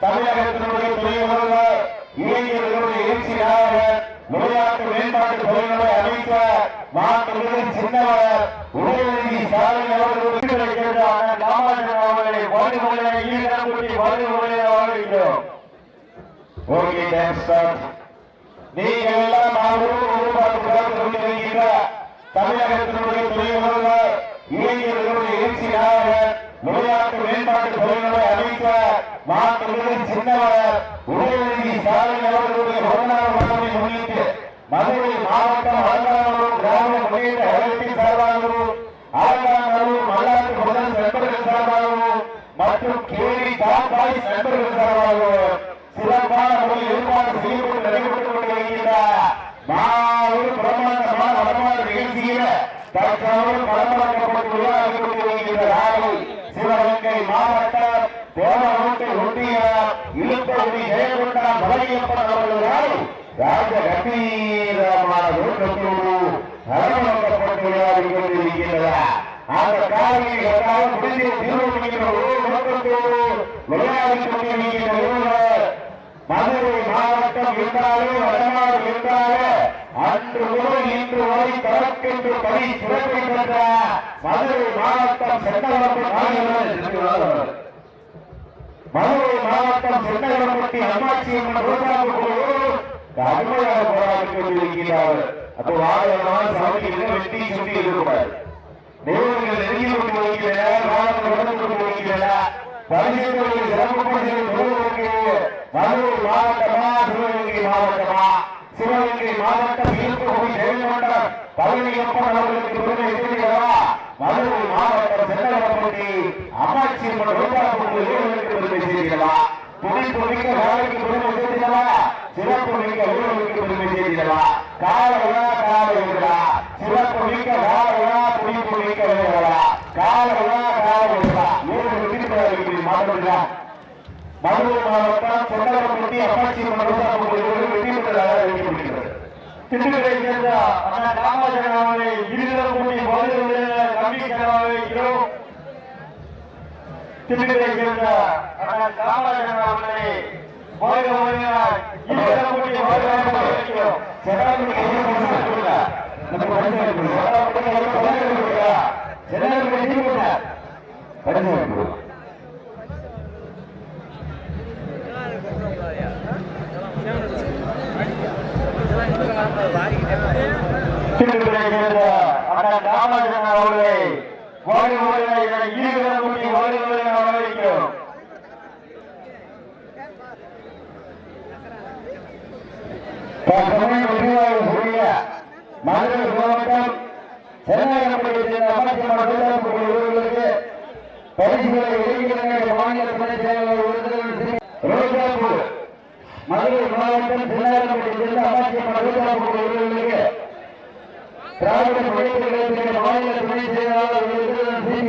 தமிழகத்தினுடைய துணை முதல்வர் இளைஞர்களுடைய எழுச்சி நாயகர் விளையாட்டு மேம்பாட்டு துறையினுடைய அமைச்சர் சின்னவர் உதயநிதி ஸ்டாலின் அவர்களுடைய ராமராஜன் அவர்களை ஈழக்கூட்டி வாழ்கிறோம் ஓகே சார் நீங்கள் எல்லாம் ஆர்வம் எதிர்பார்ப்பு கொண்டிருக்கின்ற தமிழகத்தினுடைய துணை முதல்வர் இளைஞர்களுடைய எழுச்சி நாயகர் விளையாட்டு மேம்பாட்டு துறையினுடைய அமைச்சர் மாண்புமிகு சின்னவர் உதயநிதி ஸ்டாலின் அவர்களுடைய பிறந்தநாள் விழாவை முன்னிட்டு மதுரை மாவட்டம் அலங்காநல்லூர் கிராம முன்னேற்ற கழகத்தின் சார்பாகவும் அலங்காநல்லூர் மல்லாட்டு முதல் நண்பர்கள் சார்பாகவும் மற்றும் கேரி தாப்பாய் நண்பர்கள் சார்பாகவும் சிறப்பான முறையில் ஏற்பாடு செய்யப்பட்டு நடைபெற்று சிவகங்கை மாவட்டம் தேவகோட்டை ஒன்றிய இழுப்பகுதி ஜெயகொண்டாம் பழனியப்பன் அவர்களால் ராஜ கம்பீரமான நோக்கத்தோடு களமிறக்கப்பட்டு கொண்டிருக்கின்றன அந்த காலையில் எல்லாம் முடிந்து தீர்மானிக்கிற ஒரு நோக்கத்தோடு விளையாடிக் கொண்டிருக்கின்ற மதுரை மாவட்டம் இருந்தாலும் அன்று முதல் இன்று வரை தரக்கென்று பணி சிறப்பை பெற்ற மதுரை மாவட்டம் சென்னவரப்பட்டி மதுரை மாவட்டம் சென்னவரப்பட்டி அம்மாச்சி அருமையாக போராடி கொண்டிருக்கிறார்கள் அப்போ வாழையெல்லாம் சமைக்கிறது வெட்டி சுட்டி இருக்கக்கூடாது. தேவர்கள் நெருங்கி கொண்டு நடந்து கொண்டு பரிசுகளை மதுரை மாவட்டமா சிவகங்கை மாவட்டமா? சிவகங்கை மாவட்ட ஈர்ப்புகுடி ஜெயங்கொண்டம் பழனியப்பன் அவர்களுக்கு பெருமை சேர்க்கிறதா மதுரை மாவட்டம் சென்னகரப்பட்டி அம்மாச்சி விவசாயத்துக்கு இளைஞர்களுக்கு பெருமை சேர்க்கிறதா துணிப்பு மிக்க வேலைக்கு பெருமை சேர்க்கிறதா சிறப்பு மிக்க வீரர்களுக்கு பெருமை சேர்க்கிறதா கால விழா கால சிறப்பு மிக்க கால விழா துணிப்பு மிக்க வீரர்களா கால விழா கால விழா வீரர்கள் விருதுகளை மாவட்டங்களா மதுரை மாவட்டம் சென்னகரப்பட்டி அப்பாச்சி விவசாயத்துக்கு வெற்றி பெற்றதாக அறிவிக்கப்படுகிறது திண்டுக்கலை சேர்ந்த அண்ணா காமராஜர் அவர்களை இருதலை கூட்டி மதுரை நம்பிக்கை கனவாக வைக்கிறோம் திண்டுக்கலை சேர்ந்த அண்ணா காமராஜர் அவர்களை வாழ்க வருகிறார் இருதலை கூட்டி மதுரை வைக்கிறோம் பரிசு திருவிழா அண்ணன் ராமராஜன் அவர்களை வாழ்க வருகிறார் வரவேற்கிறோம் மதுரை மாவட்டம் சேர்ந்த அமைச்சர் பரிசுகளை இளைஞர்கள் மாநில துணை செயலாளர் விருதுகள் ரோஜாப்பூர் மதுரை மாவட்டம் சென்னையப்பட்டியை சேர்ந்த அமைச்சர் ரோஜாப்பூர் வீரர்களுக்கு திராவிட மாநில துணை செயலாளர்